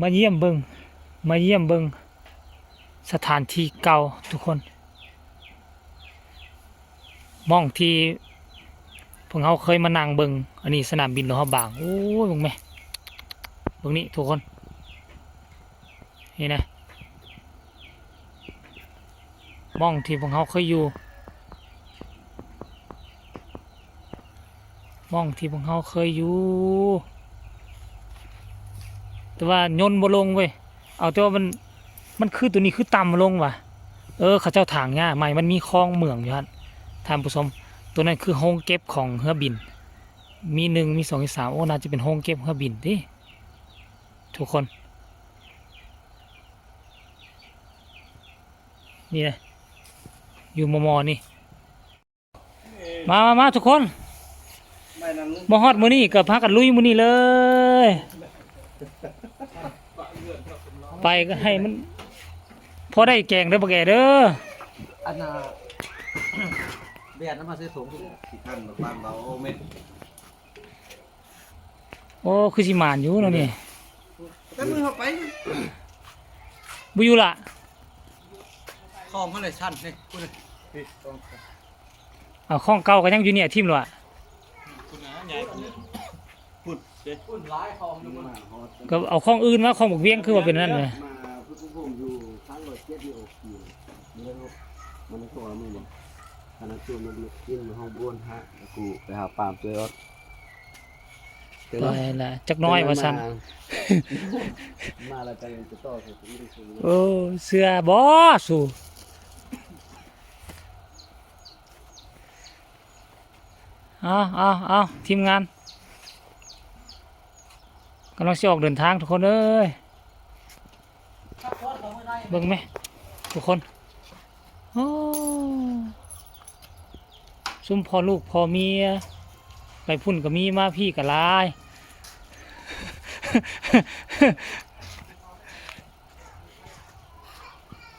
มาเยี่ยมเบิงมาเยี่ยมเบิงสถานที่เก่าทุกคนมองที่พวกเขาเคยมานั่งเบิงอันนี้สนามบินหลวงบางโอ้ยเบิงไหมเบิงนี่ทุกคนนี่นะมองที่พวกเขาเคยอยู่มองที่พวกเขาเคยอยู่ แต่ว่ายนต์บ่ลงเว้ยเอาแต่ว่ามันมันคือตัวนี้คือต่ำลงว่ะ เออเขาเจ้าถางง่าใหม่มันมีคลองเหมืองอยู่ฮะท่านผู้ชมตัวนั้นคือโฮงเก็บของเรือบิน มีหนึ่งมีสองมีสามโอ้น่าจะเป็นโฮงเก็บเรือบินดิทุกคน นี่นะอยู่มอมอนี่ มามามาทุกคนไม่นั่นมาฮอดมือนี่กับพักกันลุยมือนี่เลย ไปก็ให้มัน พอได้แกงเด้อปะแกเด้ออันน่ะ เบียดน้ำมาซื้อถุงที่ท่านบ้านเราเม็ดโอ้คือสิหมานอยู่เนาะนี่แต่มือเขาไปบุอยู่ละคลองเขาเลยชั้นนี่คุณเลยเอาข้องเก่าก็ยังอยู่เนี่ยทิมหรอคุณนะใหญ่คุณ เด็ดคุณร้ายคลองนึงมาก็เอาข้องอื่นมาข้องบกเวียงคือว่าเป็นนั่นเลยมาพุทธภูมิอยู่ทั้งรถเจ็ดอยู่อกอยู่มันเลยมันเลยตัวมึงบอกขณะตัวมันกินมันห้องบ้วนฮะกูไปหาปามเจอรถเจอไปรถละจักน้อยว่าซั่นมาแล้วไปจะต่อสู่ที่สูงโอ้เสือบ่สู่เอาเอาเอาทีมงานกำลังสิออกเดินทางทุกคนเอ้ยเบิ่งไหมทุกคนโอ้ซุ่มพอลูกพอเมียไปพุ่นกับมีมาพี่กับลาย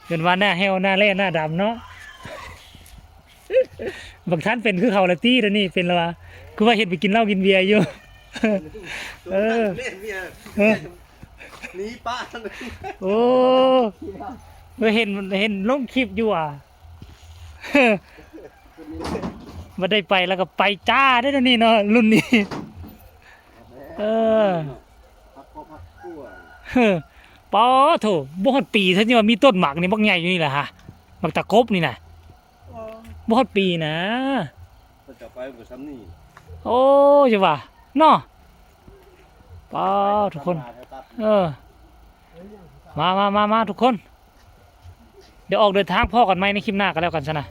เป็นว่าหน้าแห้วหน้าเล่หน้าดำเนาะบางท่านเป็นคือเขาละตี้แล้วนี่เป็นและวะคือว่าเห็นไปกินเหล้ากินเบียร์อยู่ เออเล่นเมียเออหนีป้าโอ้เออเห็นเห็นลงคลิปอยู่อะมาได้ไปแล้วก็ไปจ้าได้แล้วนี่เนาะรุ่นนี้ เออพักก็พักกู้เฮ้อปอโถบ่ฮอดปีเท่านี้ว่ามีต้นหมากนี่บักใหญ่อยู่นี่แหละฮะหมากตะกบนี่นะบ่ฮอดปีนะจะไปกับซ้ำนี่โอ้ยว่า เนาะปอทุกคน เออ มามามามาทุกคน เดี๋ยวออกเดินทางพ่อกันไหมในคลิปหน้ากันแล้วกันซะนะ